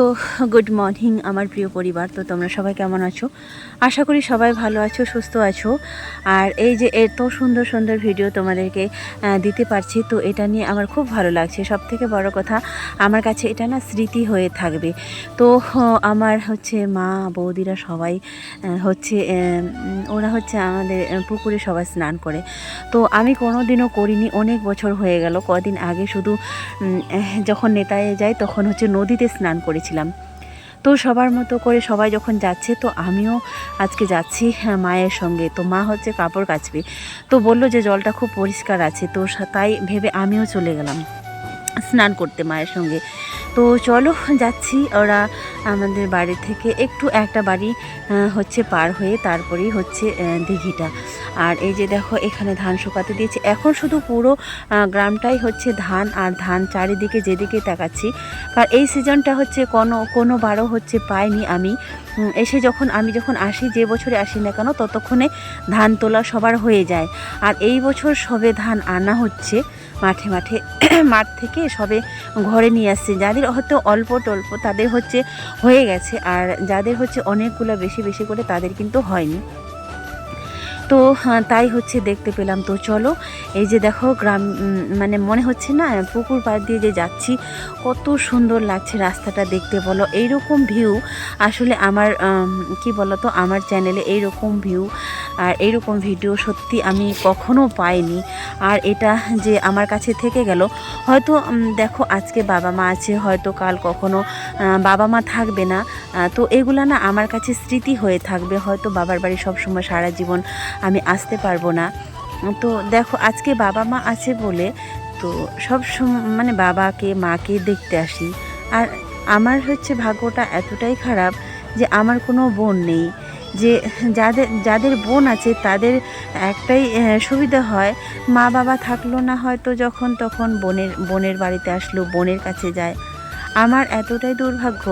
তো good morning আমার প্রিয় পরিবার। তো তোমরা সবাই কেমন আছো? আশা করি সবাই ভালো আছো, সুস্থ আছো। আর এই যে এত সুন্দর সুন্দর ভিডিও তোমাদেরকে দিতে পারছি, তো এটা নিয়ে আমার খুব ভালো লাগছে। সব থেকে বড় কথা, আমার কাছে এটা না স্মৃতি হয়ে থাকবে। তো আমার হচ্ছে মা, বৌদিরা সবাই হচ্ছে ওরা হচ্ছে আমাদের পুকুরে সবাই স্নান করে। তো আমি কোনো দিনও করিনি, অনেক বছর হয়ে গেল। কদিন আগে শুধু যখন নেতায় যাই তখন হচ্ছে নদীতে স্নান করেছিলাম। তো সবার মতো করে সবাই যখন যাচ্ছে তো আমিও আজকে যাচ্ছি হ্যাঁ, মায়ের সঙ্গে। তো মা হচ্ছে কাপড় কাচবে। তো বলল যে জলটা খুব পরিষ্কার আছে তো তাই ভেবে আমিও চলে গেলাম স্নান করতে মায়ের সঙ্গে। তো চলো, যাচ্ছি। ওরা আমাদের বাড়ি থেকে একটু একটা বাড়ি হচ্ছে পার হয়ে তারপরেই হচ্ছে দিঘিটা। আর এই যে দেখো, এখানে ধান শুকাতে দিয়েছে। এখন শুধু পুরো গ্রামটাই হচ্ছে ধান আর ধান চারিদিকে যেদিকে তাকাচ্ছি। কারণ এই সিজনটা হচ্ছে কোনো কোনো বারও হচ্ছে পাইনি আমি। এসে যখন, আমি যখন আসি, যে বছরে আসি না কেন, ততক্ষণে ধান তোলা সবার হয়ে যায়। আর এই বছর সবে ধান আনা হচ্ছে। মাঠে মাঠে মাঠ থেকে সবে ঘরে নিয়ে আসছে। যাদের হয়তো অল্প টল্প তাদের হচ্ছে হয়ে গেছে। আর যাদের হচ্ছে অনেকগুলো বেশি বেশি করে তাদের কিন্তু হয়নি। তো হ্যাঁ, তাই হচ্ছে দেখতে পেলাম। তো চলো এই যে দেখো গ্রাম মানে মনে হচ্ছে না পুকুর পাড় দিয়ে যে যাচ্ছি কত সুন্দর লাগছে রাস্তাটা দেখতে। বলো এইরকম ভিউ আসলে আমার কি বলো তো আমার চ্যানেলে এইরকম ভিউ আর এইরকম ভিডিও সত্যি আমি কখনো পাইনি। আর এটা যে আমার কাছে থেকে গেল, হয়তো দেখো আজকে বাবা মা আছে, হয়তো কাল কখনো বাবা মা থাকবে না। তো এগুলা না আমার কাছে স্মৃতি হয়ে থাকবে, হয়তো বাবার বাড়ি সবসময় সারা জীবন আমি আসতে পারব না। তো দেখো, আজকে বাবা মা আছে বলে তো সব মানে বাবাকে, মাকে দেখতে আসি। আর আমার হচ্ছে ভাগ্যটা এতটাই খারাপ যে আমার কোনো বোন নেই। যে যাদের যাদের বোন আছে তাদের একটাই সুবিধা হয়। মা বাবা থাকল না হয়তো যখন, তখন বোনের বোনের বাড়িতে আসলো, বোনের কাছে যায়। আমার এতটাই দুর্ভাগ্য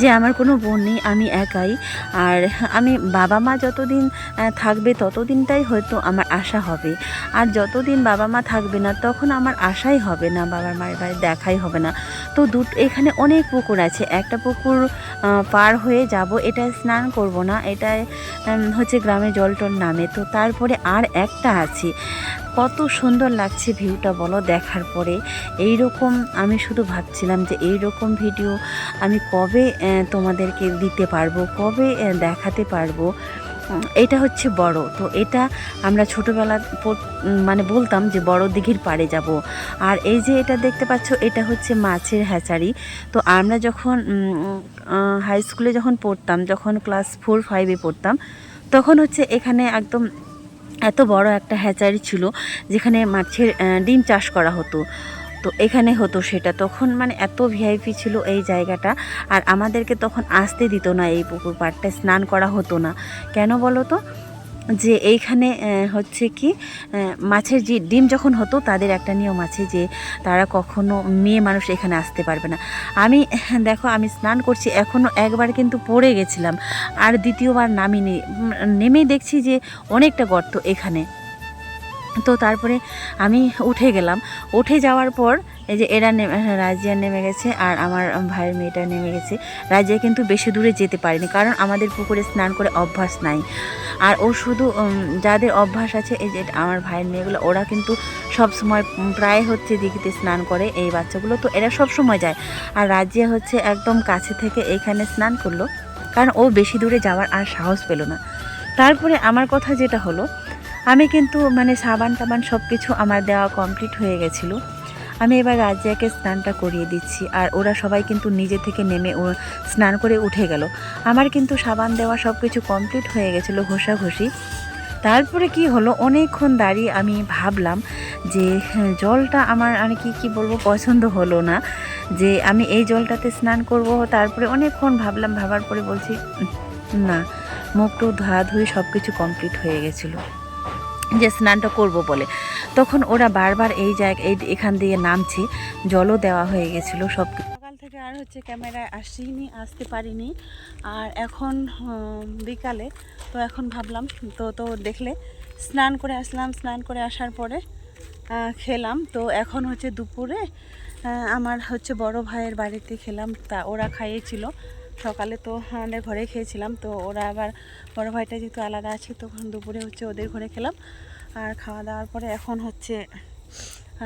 যে আমার কোনো বোন নেই, আমি একাই। আর আমি বাবা মা যতদিন থাকবে ততদিনটাই হয়তো আমার আশা হবে। আর যতদিন বাবা মা থাকবে না, তখন আমার আশাই হবে না, বাবা মায়ের বাড়ি দেখাই হবে না। তো দুটো এখানে অনেক পুকুর আছে। একটা পুকুর পার হয়ে যাব এটায় স্নান করব না উম, হচ্ছে গ্রামে জল টল নামে। তো তারপরে আর একটা আছে। কত সুন্দর লাগছে ভিউটা বলো দেখার পরে। এই রকম আমি শুধু ভাবছিলাম যে এই রকম ভিডিও আমি কবে তোমাদেরকে দিতে পারব কবে দেখাতে পারব। এটা হচ্ছে বড়। তো এটা আমরা ছোটোবেলা মানে বলতাম যে বড় দিঘির পাড়ে যাব। আর এই যে এটা দেখতে পাচ্ছ, এটা হচ্ছে মাছের হ্যাচারি। তো আমরা যখন হাই স্কুলে যখন পড়তাম, যখন ক্লাস ফোর ফাইভে পড়তাম, তখন হচ্ছে এখানে একদম এত বড় একটা হ্যাচারি ছিল, যেখানে মাছের ডিম চাষ করা হতো। তো এখানে হতো সেটা। তখন মানে এত ভিআইপি ছিল এই জায়গাটা, আর আমাদেরকে তখন আসতে দিত না এই পুকুর পাড়টায়, স্নান করা হতো না। কেন বলো তো? যে এইখানে হচ্ছে কি মাছের যে ডিম যখন হতো, তাদের একটা নিয়ম আছে যে তারা কখনো মেয়ে মানুষ এখানে আসতে পারবে না। আমি, দেখো, আমি স্নান করছি এখনও একবার কিন্তু পড়ে গেছিলাম, আর দ্বিতীয়বার নামিনি। নেমেই দেখছি যে অনেকটা গর্ত এখানে। তো তারপরে আমি উঠে গেলাম। উঠে যাওয়ার পর এই যে এরা নেমে, রাজিয়া নেমে গেছে আর আমার ভাইয়ের মেয়েটা নেমে গেছে। রাজিয়া কিন্তু বেশি দূরে যেতে পারেনি কারণ আমাদের পুকুরে স্নান করে অভ্যাস নাই। আর ও শুধু যাদের অভ্যাস আছে, এই যে আমার ভাইয়ের মেয়েগুলো, ওরা কিন্তু সব সময় প্রায় হচ্ছে দিঘিতে স্নান করে এই বাচ্চাগুলো। তো এরা সব সময় যায়। আর রাজিয়া হচ্ছে একদম কাছে থেকে এইখানে স্নান করল। কারণ ও বেশি দূরে যাওয়ার আর সাহস পেল না। তারপরে আমার কথা যেটা হলো আমি কিন্তু মানে সাবান টাবান সব কিছু আমার দেওয়া কমপ্লিট হয়ে গেছিল। আমি এবার রাজিয়াকে স্নানটা করিয়ে দিচ্ছি আর ওরা সবাই কিন্তু নিজে থেকে নেমে স্নান করে উঠে গেল। আমার কিন্তু সাবান দেওয়া সব কিছু কমপ্লিট হয়ে গেছিল ঘষাঘষি। তারপরে কি হলো? অনেকক্ষণ দাঁড়িয়ে আমি ভাবলাম যে হ্যাঁ, জলটা আমার আর কি কি বলব পছন্দ হলো না। যে আমি এই জলটাতে স্নান করব। তারপরে অনেকক্ষণ ভাবলাম ভাবার পরে বলছি না মুখ টুক ধোয়া ধুয়ে সব কিছু কমপ্লিট হয়ে গেছিল। যে স্নানটা করব বলে। তখন ওরা বারবার এই জায়গা, এই এখান দিয়ে নামছে, জলও দেওয়া হয়ে গেছিল সব। সকাল থেকে আর হচ্ছে ক্যামেরায় আসিনি, আসতে পারিনি। আর এখন বিকালে, তো এখন ভাবলাম, তো তো দেখলে, স্নান করে আসলাম, স্নান করে আসার পরে খেলাম। তো এখন হচ্ছে দুপুরে আমার হচ্ছে বড় ভাইয়ের বাড়িতে খেলাম, তা ওরা খাইয়েছিল। সকালে তো আমাদের ঘরে খেয়েছিলাম, তো ওরা আবার বড় ভাইটা যেহেতু আলাদা আছে, তখন দুপুরে হচ্ছে ওদের ঘরে খেলাম। আর খাওয়া দাওয়ার পরে এখন হচ্ছে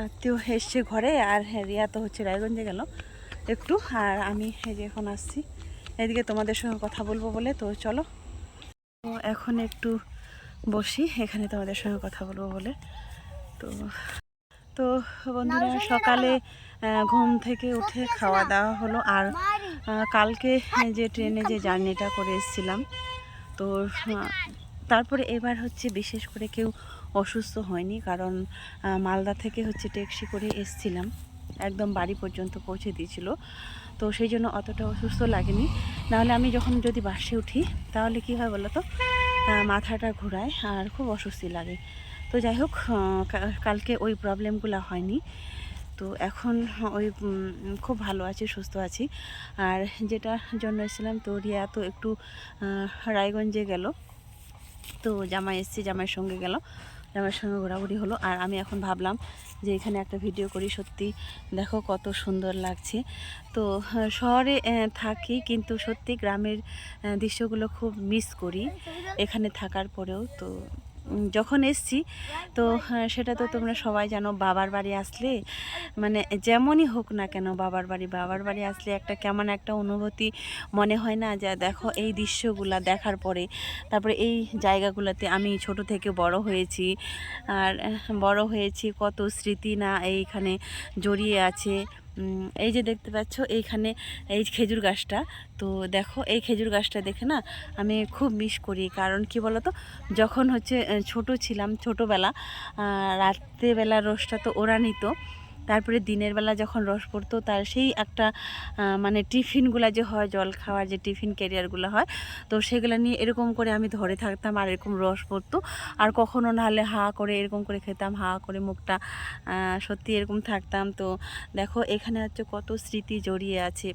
আত্মীয় এসছে ঘরে, আর রিয়া তো হচ্ছে রায়গঞ্জে গেল একটু, আর আমি এই যে এখন আসছি। এদিকে তোমাদের সঙ্গে কথা বলব বলে, তো চলো। তো এখন একটু বসি, এখানে তোমাদের সঙ্গে কথা বলব বলে। তো তো বন্ধুরা সকালে ঘুম থেকে উঠে খাওয়া দাওয়া হলো। আর কালকে যে ট্রেনে যে জার্নিটা করে এসেছিলাম তো তারপরে এবার হচ্ছে বিশেষ করে কেউ অসুস্থ হয়নি কারণ মালদা থেকে হচ্ছে ট্যাক্সি করে এসছিলাম একদম বাড়ি পর্যন্ত পৌঁছে দিয়েছিল তো সেই জন্য অতটা অসুস্থ লাগেনি। নাহলে আমি যখন যদি বাসে উঠি তাহলে কি হয় বলো তো মাথাটা ঘোরায় আর খুব অস্বস্তি লাগে। তো যাই হোক কালকে ওই প্রবলেমগুলো হয়নি। তো এখন ওই খুব ভালো আছি, সুস্থ আছি। আর যেটার জন্য এসেছিলাম তো রিয়া তো একটু রায়গঞ্জে গেল। তো জামাই এসছি, জামাইয়ের সঙ্গে গেল। জামাইয়ের সঙ্গে ঘোরাঘুরি হলো। আর আমি এখন ভাবলাম যে এখানে একটা ভিডিও করি। সত্যি দেখো কত সুন্দর লাগছে। তো শহরে থাকি কিন্তু সত্যি গ্রামের দৃশ্যগুলো খুব মিস করি। এখানে থাকার পরেও তো যখন এসছি তো আহ, সেটা তো তোমরা সবাই জানো বাবার বাড়ি আসলে মানে যেমনই হোক না কেন বাবার বাড়ি বাবার বাড়ি আসলে একটা কেমন একটা অনুভূতি মনে হয় না যে দেখো এই দৃশ্যগুলা দেখার পরে তারপরে এই জায়গাগুলোতে আমি ছোট থেকে বড় হয়েছি আর বড় হয়েছি কত স্মৃতি না এইখানে জড়িয়ে আছে এই যে দেখতে পাচ্ছ, এইখানে এই খেজুর গাছটা। তো দেখো, এই খেজুর গাছটা দেখে না আমি খুব মিস করি। কারণ কি বলতো, যখন হচ্ছে ছোট ছিলাম ছোটোবেলা রাত্রেবেলা রসটা তো ওরা নিত। তারপরে দিনের বেলা যখন রস পড়তো, তার সেই একটা মানে টিফিনগুলো যে হয়, জল খাওয়ার যে টিফিন ক্যারিয়ারগুলো হয়, তো সেগুলো নিয়ে এরকম করে আমি ধরে থাকতাম আর এরকম রস পড়তো। আর কখনো নাহলে হা করে এরকম করে খেতাম, হা করে মুখটা সত্যি এরকম থাকতাম। তো দেখো, এখানে হচ্ছে কত স্মৃতি জড়িয়ে আছে।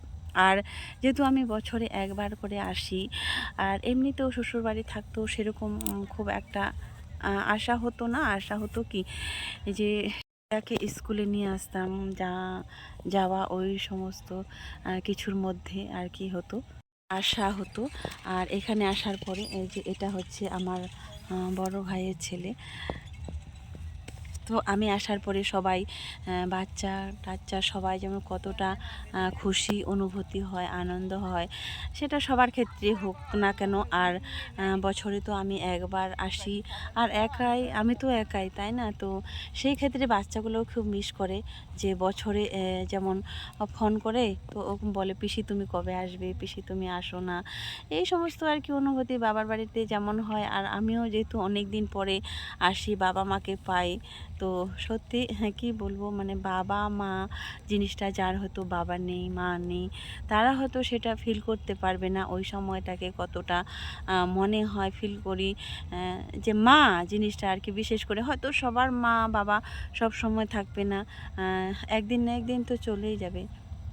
আর যেহেতু আমি বছরে একবার করে আসি, আর এমনিতেও শ্বশুরবাড়ি থাকতো, সেরকম খুব একটা আশা হতো না। আশা হতো কি? যে তাকে স্কুলে নিয়ে আসতাম, যা, যাওয়া ওই সমস্ত কিছুর মধ্যে আর কি হতো। আসা হতো। আর এখানে আসার পরে এই যে এটা হচ্ছে আমার বড় ভাইয়ের ছেলে। তো আমি আসার পরে সবাই বাচ্চা টাচ্চা সবাই যেমন কতটা খুশি, অনুভূতি হয়, আনন্দ হয়, সেটা সবার ক্ষেত্রে হোক না কেন। আর বছরে তো আমি একবার আসি। আর একাই, আমি তো একাই, তাই না? তো সেই ক্ষেত্রে বাচ্চাগুলোও খুব মিস করে যে বছরে যেমন ফোন করে, তো ও বলে, পিসি তুমি কবে আসবে? পিসি তুমি আসো না। এই সমস্ত আর কি অনুভূতি বাবার বাড়িতে যেমন হয়। আর আমিও যেহেতু অনেক দিন পরে আসি, বাবা মাকে পাই তো সত্যি হ্যাঁ কী বলব? মানে বাবা, মা জিনিসটা যার হয়তো বাবা নেই, মা নেই, তারা হয়তো সেটা ফিল করতে পারবে না ওই সময়টাকে কতটা মনে হয় ফিল করি। যে মা জিনিসটা আর কি, বিশেষ করে হয়তো সবার মা, বাবা সব সময় থাকবে না একদিন না একদিন তো চলেই যাবে।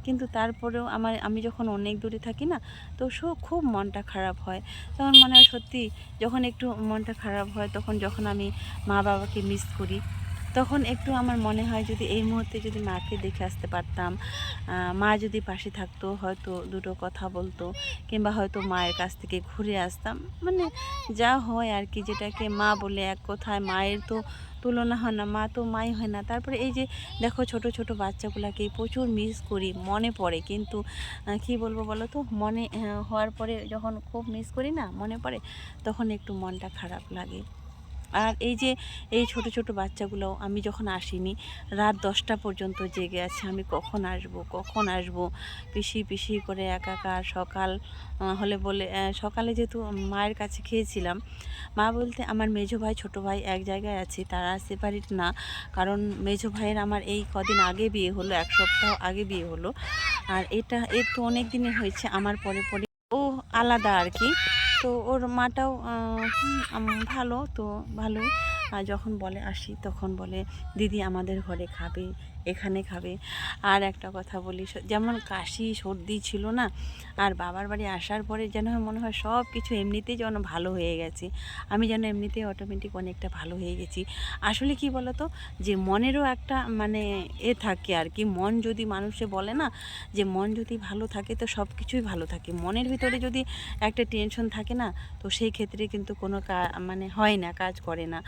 কিন্তু তারপরেও আমার, আমি যখন অনেক দূরে থাকি না, তো সো, খুব মনটা খারাপ হয়। তখন মনে হয় সত্যি, যখন একটু মনটা খারাপ হয়, তখন যখন আমি মা বাবাকে মিস করি তখন একটু আমার মনে হয় যদি এই মুহূর্তে যদি মাকে দেখে আসতে পারতাম মা যদি পাশে থাকতো, হয়তো দুটো কথা বলতো কিংবা হয়তো মায়ের কাছ থেকে ঘুরে আসতাম। মানে যা হয় আর কি, যেটাকে মা বলে এক কথায়, মায়ের তো তুলনা হয় না, মা তো মাই হয় না। তারপরে এই যে দেখো ছোট ছোট বাচ্চাগুলোকে প্রচুর মিস করি, মনে পড়ে। কিন্তু কি বলব বলো তো মনে হওয়ার পরে যখন খুব মিস করি না, মনে পড়ে, তখন একটু মনটা খারাপ লাগে। আর এই যে, এই ছোট ছোট বাচ্চাগুলো আমি যখন আসিনি, রাত দশটা পর্যন্ত জেগে আছে। আমি কখন আসব কখন আসব? পিসি পিসি করে একাকার সকাল হলে বলে সকালে যেহেতু মায়ের কাছে খেয়েছিলাম, মা বলতে, আমার মেজো ভাই, ছোট ভাই এক জায়গায় আছে, তারা সেপারেট না। কারণ মেজো ভাইয়ের আমার এই কদিন আগে বিয়ে হলো, এক সপ্তাহ আগে বিয়ে হলো। আর এটা, এর তো অনেক দিনে হয়েছে, আমার পরে পরে ও আলাদা আর কি। তো ওর মাটাও ভালো তো ভালোই। যখন বলে আসি তখন বলে, দিদি আমাদের ঘরে খাবে, এখানে খাবে। আর একটা কথা বলি যেমন কাশি, সর্দি ছিল না, আর বাবার বাড়ি আসার পরে যেন মনে হয় সব কিছু এমনিতেই যেন ভালো হয়ে গেছে। আমি যেন এমনিতেই অটোমেটিক অনেকটা ভালো হয়ে গেছি। আসলে কি বলতো, যে মনেরও একটা মানে এ থাকে আর কি, মন যদি মানুষে বলে না, যে মন যদি ভালো থাকে তো সব কিছুই ভালো থাকে। মনের ভিতরে যদি একটা টেনশন থাকে না, তো সেই ক্ষেত্রে কিন্তু কোনো মানে হয় না, কাজ করে না।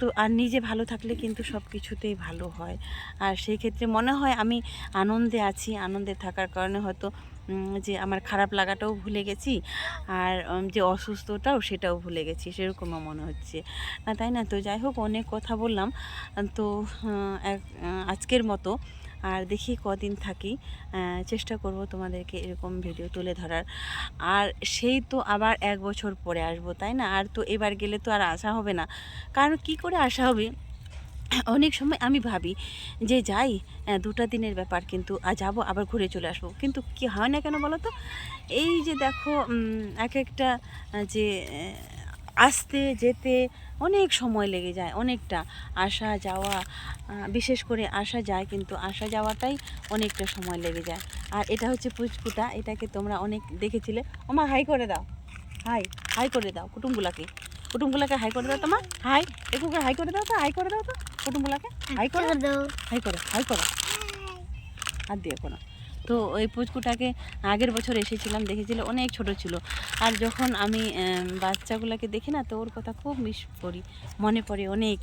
তো আর নিজে ভালো থাকলে কিন্তু সব কিছুতেই ভালো হয়। আর সেই ক্ষেত্রে মনে হয় আমি আনন্দে আছি, আনন্দে থাকার কারণে হয়তো যে আমার খারাপ লাগাটাও ভুলে গেছি আর যে অসুস্থটাও সেটাও ভুলে গেছি, সেরকমও মনে হচ্ছে। না, তাই না? তো যাই হোক, অনেক কথা বললাম। তো আজকের মতো। আর দেখি কদিন থাকি চেষ্টা করব তোমাদেরকে এরকম ভিডিও তুলে ধরার। আর সেই তো আবার এক বছর পরে আসব, তাই না? আর তো এবার গেলে তো আর আসা হবে না। কারণ কি করে আসা হবে? অনেক সময় আমি ভাবি যে যাই দুটা দিনের ব্যাপার কিন্তু যাব, আবার ঘুরে চলে আসব। কিন্তু কি হয় না কেন বলো তো? এই যে দেখো এক একটা যে আসতে যেতে অনেক সময় লেগে যায় অনেকটা আসা যাওয়া বিশেষ করে আসা যায় কিন্তু আসা যাওয়াটাই অনেকটা সময় লেগে যায়। আর এটা হচ্ছে পুচকুটা এটাকে তোমরা অনেক দেখেছিলে। ওমা হাই করে দাও। হাই হাই করে দাও কুটুমগুলাকে কুটুমগুলাকে হাই করে দাও তোমার হাই একটু করে হাই করে দাও তো হাই করে দাও তো কুটুমগুলাকে হাই করে দাও। হাই করো হাই করো। আর দিয়ে কোনো। তো ওই পুচকুটাকে আগের বছর এসেছিলাম, দেখেছিল, অনেক ছোট ছিল। আর যখন আমি বাচ্চাগুলোকে দেখি না, তো ওর কথা খুব মিস করি, মনে পড়ে অনেক।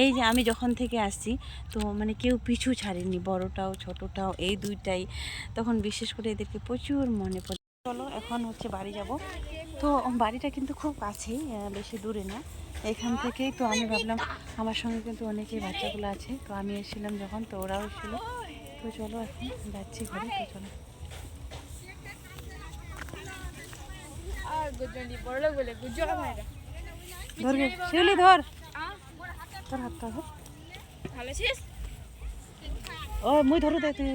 এই যে আমি যখন থেকে আসছি, তো মানে কেউ পিছু ছাড়েনি, বড়টাও, ছোটটাও, এই দুইটাই। তখন বিশেষ করে এদেরকে প্রচুর মনে পড়ে। চলো, এখন হচ্ছে বাড়ি যাব। তো বাড়িটা কিন্তু খুব কাছেই বেশি দূরে না। এখান থেকেই তো আমি ভাবলাম, আমার সঙ্গে কিন্তু অনেকেই বাচ্চাগুলো আছে। তো আমি এসেছিলাম যখন, তো ওরাও ছিল তো চলো এখন যাচ্ছি ঘরে তো চলো। ধরবে শিউলি ধর। তোর হাতটা ধর। ও মুই ধরু দে তুই।